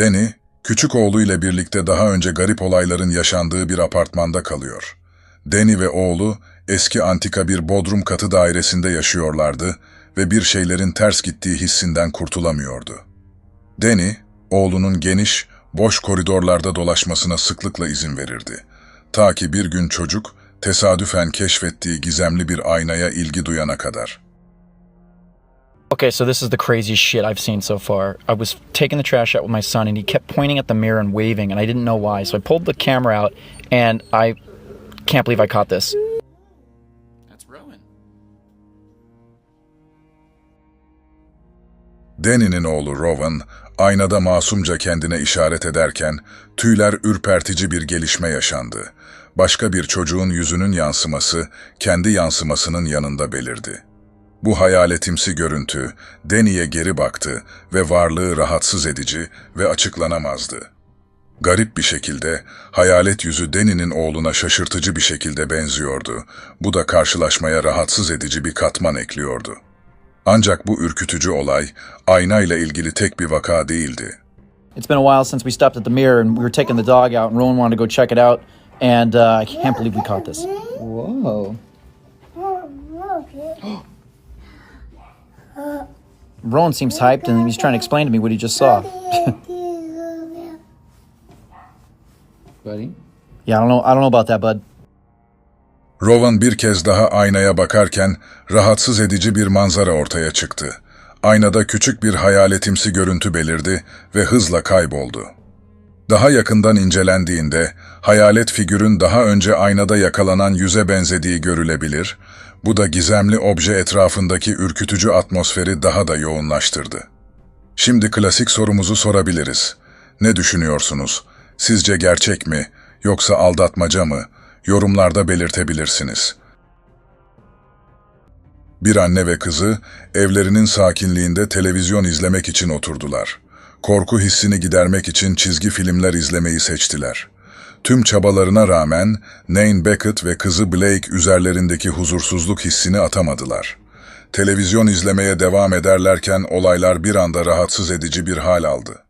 Danny, küçük oğluyla birlikte daha önce garip olayların yaşandığı bir apartmanda kalıyor. Danny ve oğlu eski antika bir bodrum katı dairesinde yaşıyorlardı ve bir şeylerin ters gittiği hissinden kurtulamıyordu. Danny, oğlunun geniş, boş koridorlarda dolaşmasına sıklıkla izin verirdi. Ta ki bir gün çocuk tesadüfen keşfettiği gizemli bir aynaya ilgi duyana kadar. Okay, so this is the craziest shit I've seen so far. I was taking the trash out with my son, and he kept pointing at the mirror and waving, and I didn't know why. So I pulled the camera out, and I can't believe I caught this. That's Rowan. Danny'nin oğlu Rowan, aynada masumca kendine işaret ederken tüyler ürpertici bir gelişme yaşandı. Başka bir çocuğun yüzünün yansıması kendi yansımasının yanında belirdi. Bu hayaletimsi görüntü Danny'e geri baktı ve varlığı rahatsız edici ve açıklanamazdı. Garip bir şekilde hayalet yüzü Danny'nin oğluna şaşırtıcı bir şekilde benziyordu. Bu da karşılaşmaya rahatsız edici bir katman ekliyordu. Ancak bu ürkütücü olay aynayla ilgili tek bir vaka değildi. It's been a while since we stopped at the mirror, and we were taking the dog out, and Rowan wanted to go check it out, and uh, I can't believe we caught this. Whoa. Rowan seems hyped, and he's trying to explain to me what he just saw. Buddy? Yeah, I don't know. I don't know about that, bud. Rowan bir kez daha aynaya bakarken rahatsız edici bir manzara ortaya çıktı. Aynada küçük bir hayaletimsi görüntü belirdi ve hızla kayboldu. Daha yakından incelendiğinde hayalet figürün daha önce aynada yakalanan yüze benzediği görülebilir, bu da gizemli obje etrafındaki ürkütücü atmosferi daha da yoğunlaştırdı. Şimdi klasik sorumuzu sorabiliriz. Ne düşünüyorsunuz? Sizce gerçek mi yoksa aldatmaca mı? Yorumlarda belirtebilirsiniz. Bir anne ve kızı evlerinin sakinliğinde televizyon izlemek için oturdular. Korku hissini gidermek için çizgi filmler izlemeyi seçtiler. Tüm çabalarına rağmen Nain Beckett ve kızı Blake üzerlerindeki huzursuzluk hissini atamadılar. Televizyon izlemeye devam ederlerken olaylar bir anda rahatsız edici bir hal aldı.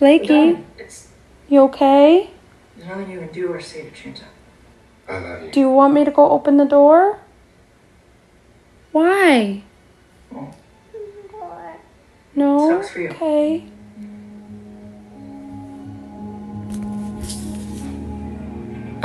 Blakey, you okay? Do you. Do you want me to go open the door? Why? No? Okay.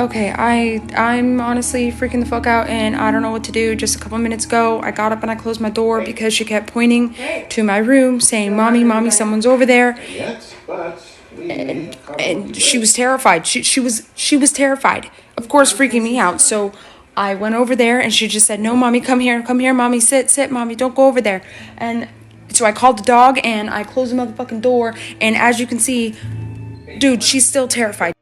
Okay, I I'm honestly freaking the fuck out and I don't know what to do. Just a couple minutes ago, I got up and I closed my door because she kept pointing to my room saying, "Mommy, mommy, someone's over there." Yes, but we and, and she was terrified. She she was she was terrified. Of course, freaking me out. So I went over there, and she just said, "No, mommy, come here, come here, mommy, sit, sit, mommy, don't go over there." And so I called the dog, and I closed the motherfucking door. And as you can see, dude, she's still terrified.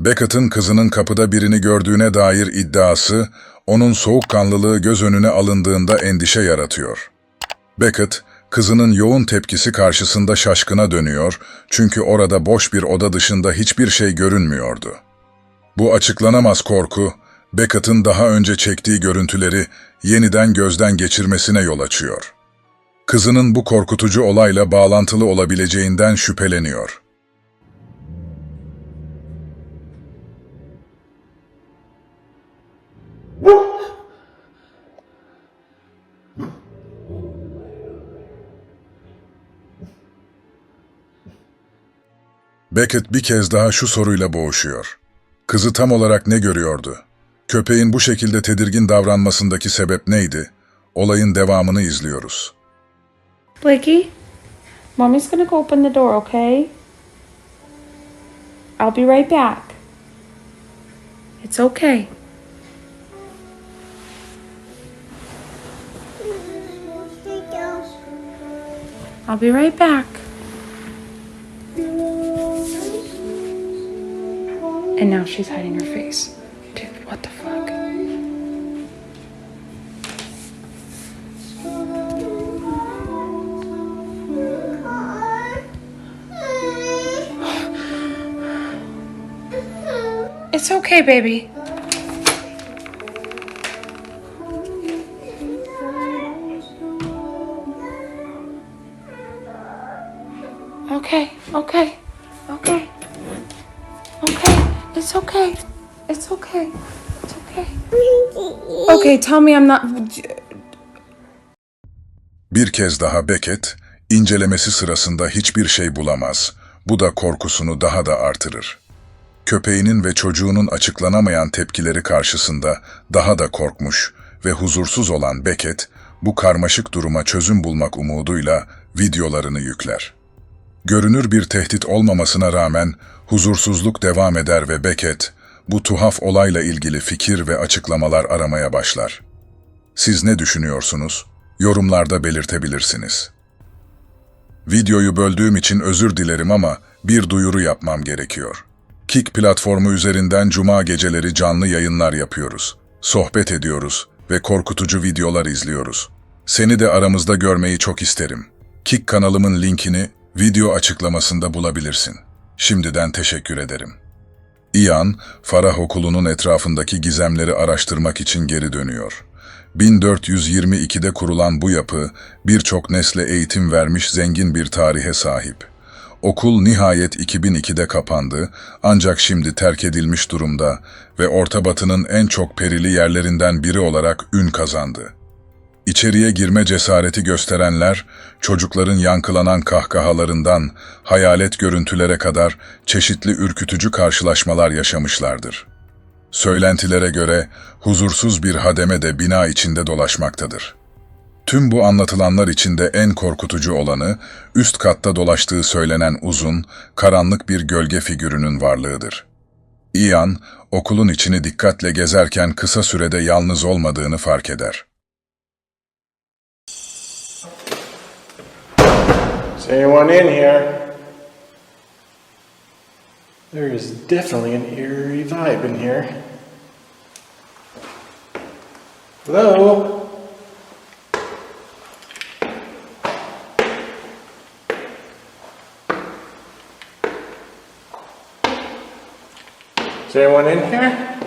Beckett'ın kızının kapıda birini gördüğüne dair iddiası, onun soğukkanlılığı göz önüne alındığında endişe yaratıyor. Beckett, kızının yoğun tepkisi karşısında şaşkına dönüyor çünkü orada boş bir oda dışında hiçbir şey görünmüyordu. Bu açıklanamaz korku, Beckett'ın daha önce çektiği görüntüleri yeniden gözden geçirmesine yol açıyor. Kızının bu korkutucu olayla bağlantılı olabileceğinden şüpheleniyor. Beckett bir kez daha şu soruyla boğuşuyor. Kızı tam olarak ne görüyordu? Köpeğin bu şekilde tedirgin davranmasındaki sebep neydi? Olayın devamını izliyoruz. Blakey, mommy's gonna go open the door, okay? I'll be right back. It's okay. I'll be right back. Now she's hiding her face. Dude, what the fuck? It's okay, baby. It's okay. It's okay. Okay, tell me I'm not. Bir kez daha Beckett, incelemesi sırasında hiçbir şey bulamaz. Bu da korkusunu daha da artırır. Köpeğinin ve çocuğunun açıklanamayan tepkileri karşısında daha da korkmuş ve huzursuz olan Beckett, bu karmaşık duruma çözüm bulmak umuduyla videolarını yükler. Görünür bir tehdit olmamasına rağmen huzursuzluk devam eder ve Beckett, bu tuhaf olayla ilgili fikir ve açıklamalar aramaya başlar. Siz ne düşünüyorsunuz? Yorumlarda belirtebilirsiniz. Videoyu böldüğüm için özür dilerim ama bir duyuru yapmam gerekiyor. Kick platformu üzerinden cuma geceleri canlı yayınlar yapıyoruz. Sohbet ediyoruz ve korkutucu videolar izliyoruz. Seni de aramızda görmeyi çok isterim. Kick kanalımın linkini video açıklamasında bulabilirsin. Şimdiden teşekkür ederim. Ian, Farah Okulu'nun etrafındaki gizemleri araştırmak için geri dönüyor. 1422'de kurulan bu yapı, birçok nesle eğitim vermiş zengin bir tarihe sahip. Okul nihayet 2002'de kapandı ancak şimdi terk edilmiş durumda ve Orta Batı'nın en çok perili yerlerinden biri olarak ün kazandı. İçeriye girme cesareti gösterenler, çocukların yankılanan kahkahalarından hayalet görüntülere kadar çeşitli ürkütücü karşılaşmalar yaşamışlardır. Söylentilere göre huzursuz bir hademe de bina içinde dolaşmaktadır. Tüm bu anlatılanlar içinde en korkutucu olanı, üst katta dolaştığı söylenen uzun, karanlık bir gölge figürünün varlığıdır. Ian, okulun içini dikkatle gezerken kısa sürede yalnız olmadığını fark eder. Is anyone in here? There is definitely an eerie vibe in here. Hello? Is anyone in here?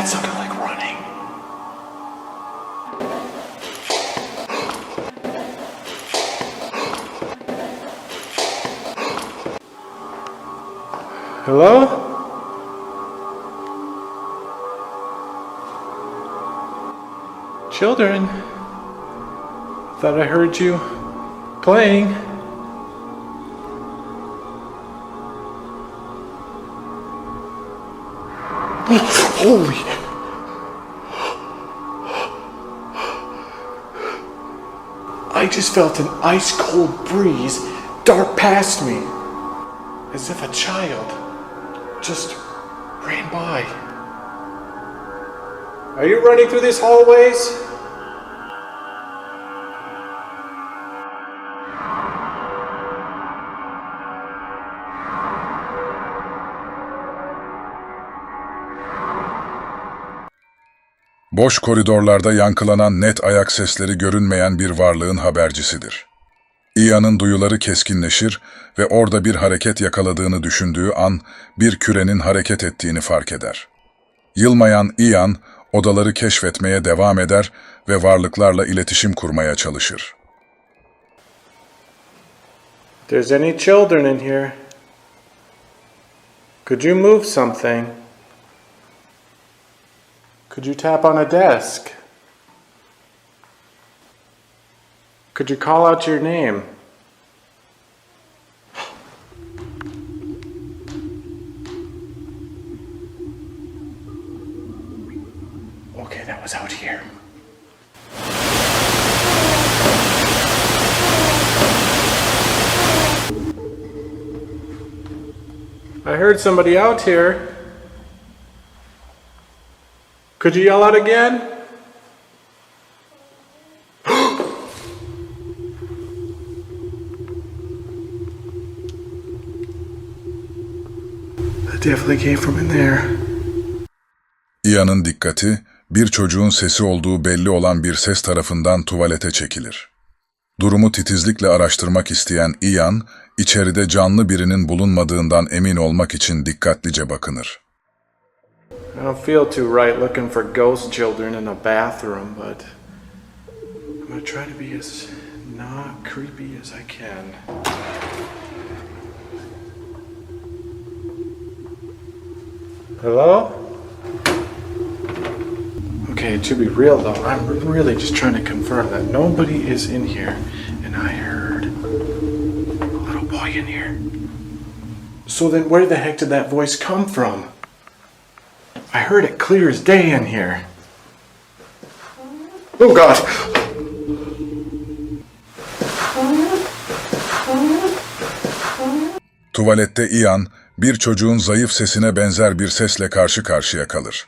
That sounded like running. Hello? Children? Thought I heard you playing. Holy. I just felt an ice cold breeze dart past me. As if a child just ran by. Are you running through these hallways? Boş koridorlarda yankılanan net ayak sesleri görünmeyen bir varlığın habercisidir. Ian'ın duyuları keskinleşir ve orada bir hareket yakaladığını düşündüğü an bir kürenin hareket ettiğini fark eder. Yılmayan Ian, odaları keşfetmeye devam eder ve varlıklarla iletişim kurmaya çalışır. There's any children in here, could you move something? Could you tap on a desk? Could you call out your name? Okay, that was out here. I heard somebody out here. Could you yell out again? that definitely came from in there. Ian'ın dikkati, bir çocuğun sesi olduğu belli olan bir ses tarafından tuvalete çekilir. Durumu titizlikle araştırmak isteyen Ian, içeride canlı birinin bulunmadığından emin olmak için dikkatlice bakınır. I don't feel too right looking for ghost children in a bathroom, but I'm gonna try to be as not creepy as I can. Hello? Okay, to be real though, I'm really just trying to confirm that nobody is in here, and I heard a little boy in here. So then, where the heck did that voice come from? I heard it clear as day in here. Oh God! Tuvalette Ian, bir çocuğun zayıf sesine benzer bir sesle karşı karşıya kalır.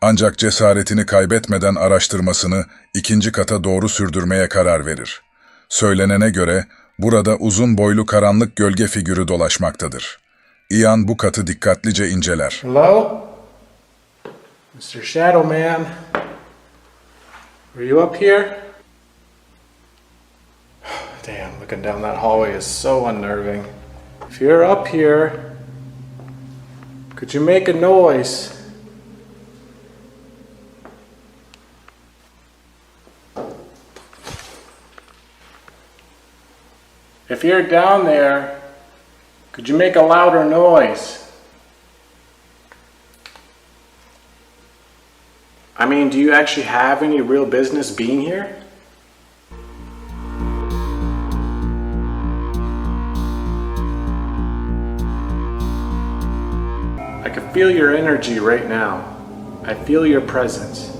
Ancak cesaretini kaybetmeden araştırmasını ikinci kata doğru sürdürmeye karar verir. Söylenene göre burada uzun boylu karanlık gölge figürü dolaşmaktadır. Ian bu katı dikkatlice inceler. Hello? Mr. Shadow Man? Were you up here? Damn, looking down that hallway is so unnerving. If you're up here, could you make a noise? If you're down there, could you make a louder noise? I mean, do you actually have any real business being here? I can feel your energy right now. I feel your presence.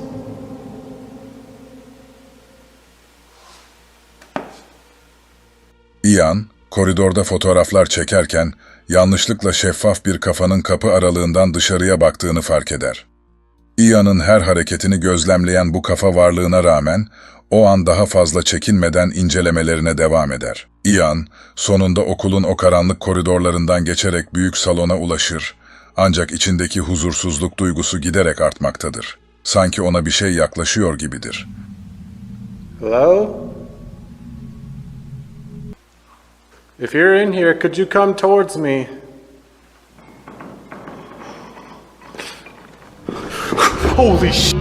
Ian, koridorda fotoğraflar çekerken yanlışlıkla şeffaf bir kafanın kapı aralığından dışarıya baktığını fark eder. Ian'ın her hareketini gözlemleyen bu kafa varlığına rağmen o an daha fazla çekinmeden incelemelerine devam eder. Ian, sonunda okulun o karanlık koridorlarından geçerek büyük salona ulaşır ancak içindeki huzursuzluk duygusu giderek artmaktadır. Sanki ona bir şey yaklaşıyor gibidir. Hello? If you're in here, could you come towards me? Holy sh!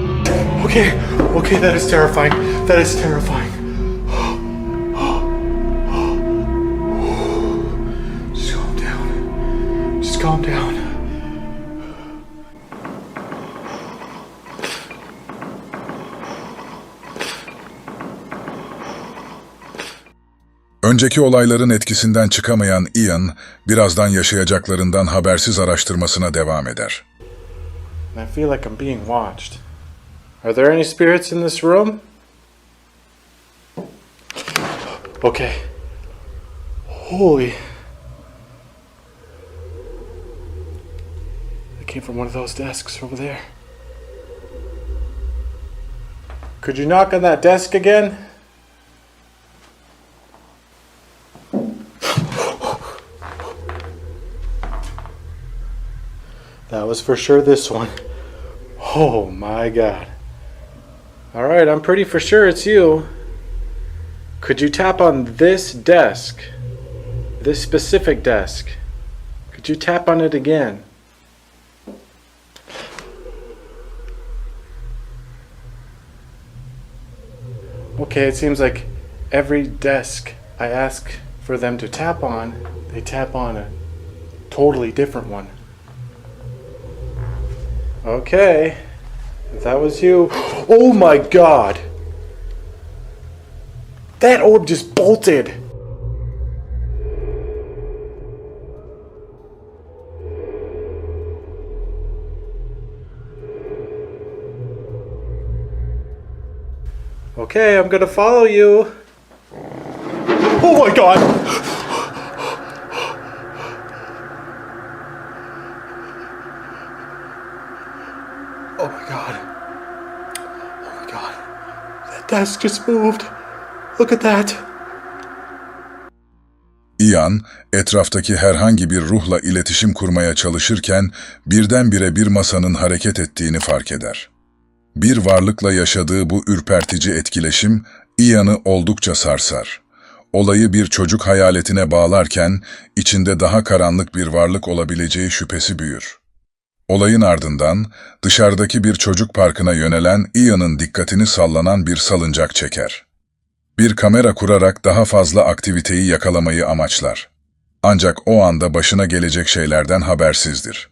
Okay, okay, that is terrifying. That is terrifying. Just calm down. Just calm down. Önceki olayların etkisinden çıkamayan Ian, birazdan yaşayacaklarından habersiz araştırmasına devam eder. I feel like I'm being watched. Are there any spirits in this room? Okay. Holy. It came from one of those desks over there. Could you knock on that desk again? That was for sure this one. Oh my god. Alright, I'm pretty for sure it's you. Could you tap on this desk? This specific desk? Could you tap on it again? Okay, it seems like every desk I ask for them to tap on, they tap on a totally different one. Okay. If that was you. Oh my god! That orb just bolted! Okay, I'm gonna follow you. Oh my god! That desk just moved. Look at that. Ian, etraftaki herhangi bir ruhla iletişim kurmaya çalışırken birdenbire bir masanın hareket ettiğini fark eder. Bir varlıkla yaşadığı bu ürpertici etkileşim Ian'ı oldukça sarsar. Olayı bir çocuk hayaletine bağlarken içinde daha karanlık bir varlık olabileceği şüphesi büyür. Olayın ardından dışarıdaki bir çocuk parkına yönelen Ian'ın dikkatini sallanan bir salıncak çeker. Bir kamera kurarak daha fazla aktiviteyi yakalamayı amaçlar. Ancak o anda başına gelecek şeylerden habersizdir.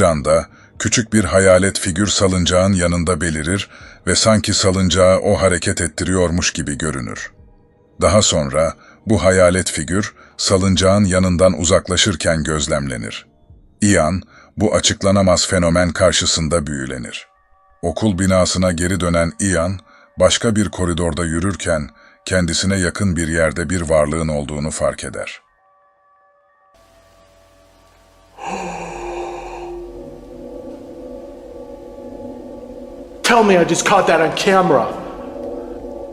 Bir anda küçük bir hayalet figür salıncağın yanında belirir ve sanki salıncağı o hareket ettiriyormuş gibi görünür. Daha sonra bu hayalet figür salıncağın yanından uzaklaşırken gözlemlenir. Ian bu açıklanamaz fenomen karşısında büyülenir. Okul binasına geri dönen Ian başka bir koridorda yürürken kendisine yakın bir yerde bir varlığın olduğunu fark eder. Tell me I just caught that on camera.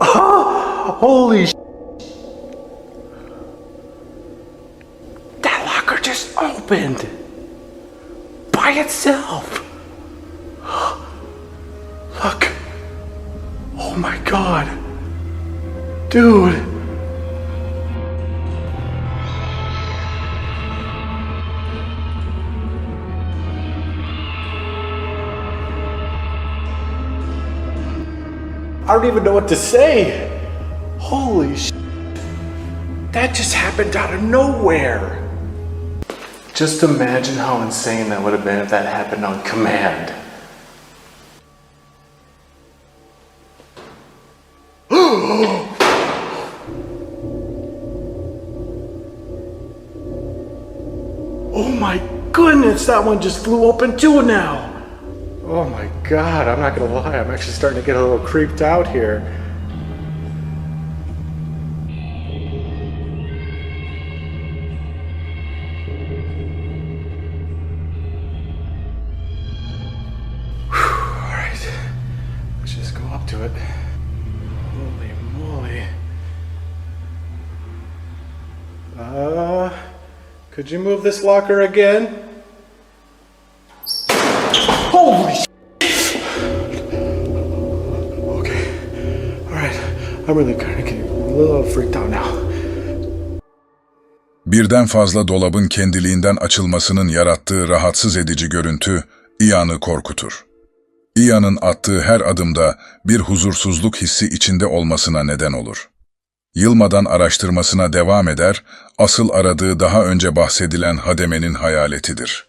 Holy sh- That locker just opened. By itself. Look. Oh my god. Dude. I don't even know what to say. Holy sh! That just happened out of nowhere. Just imagine how insane that would have been if that happened on command. oh my goodness, that one just flew open too now. Oh my god, I'm not gonna lie, I'm actually starting to get a little creeped out here. Alright, let's just go up to it. Holy moly. Uh, could you move this locker again? I'm really kind of getting a little freaked out now. Birden fazla dolabın kendiliğinden açılmasının yarattığı rahatsız edici görüntü Ian'ı korkutur. Ian'ın attığı her adımda bir huzursuzluk hissi içinde olmasına neden olur. Yılmadan araştırmasına devam eder, asıl aradığı daha önce bahsedilen hademenin hayaletidir.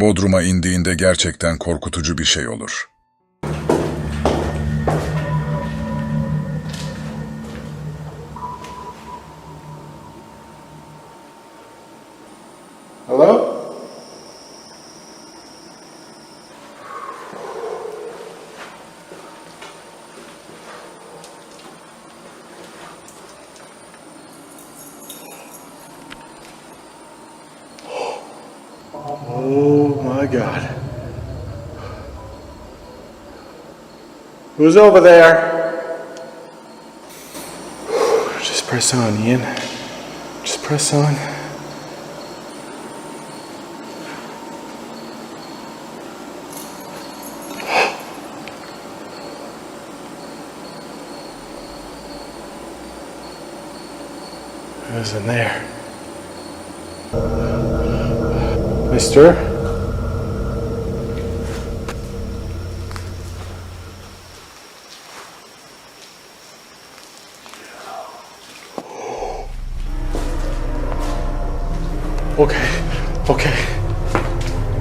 Bodrum'a indiğinde gerçekten korkutucu bir şey olur. Hello? Oh my god. Who's over there? Just press on, Ian. Just press on. is in there. Mister? Okay, okay.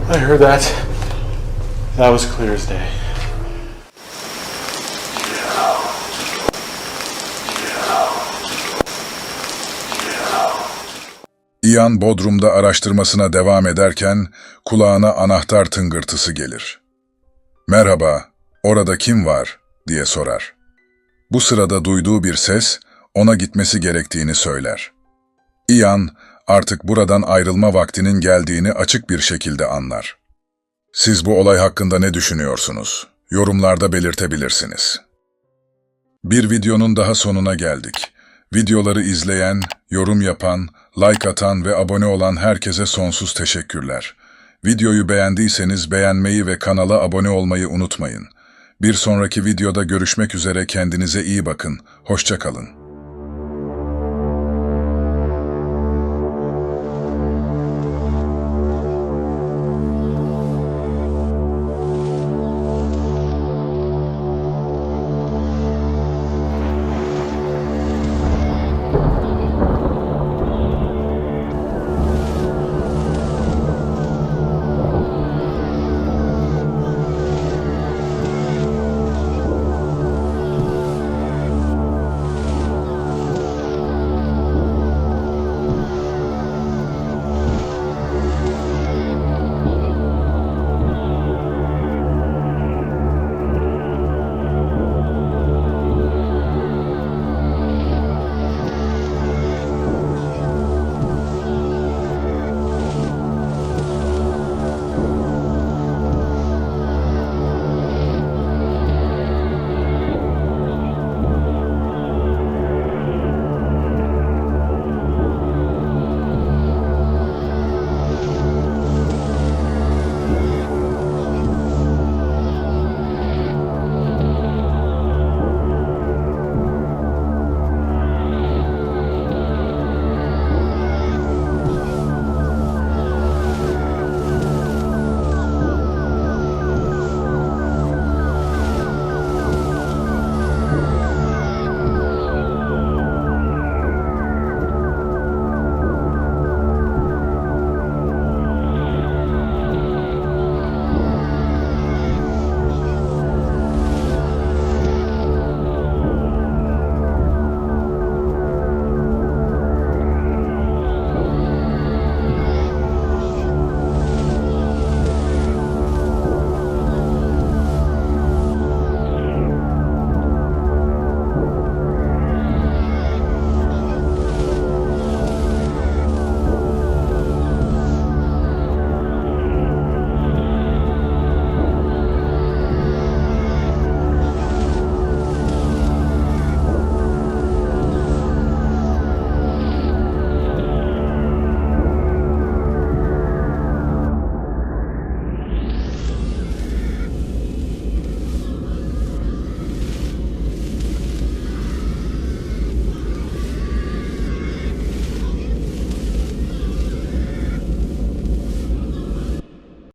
I heard that. That was clear as day. Ian Bodrum'da araştırmasına devam ederken kulağına anahtar tıngırtısı gelir. Merhaba, orada kim var? diye sorar. Bu sırada duyduğu bir ses ona gitmesi gerektiğini söyler. Ian artık buradan ayrılma vaktinin geldiğini açık bir şekilde anlar. Siz bu olay hakkında ne düşünüyorsunuz? Yorumlarda belirtebilirsiniz. Bir videonun daha sonuna geldik. Videoları izleyen, yorum yapan, like atan ve abone olan herkese sonsuz teşekkürler. Videoyu beğendiyseniz beğenmeyi ve kanala abone olmayı unutmayın. Bir sonraki videoda görüşmek üzere kendinize iyi bakın. Hoşça kalın.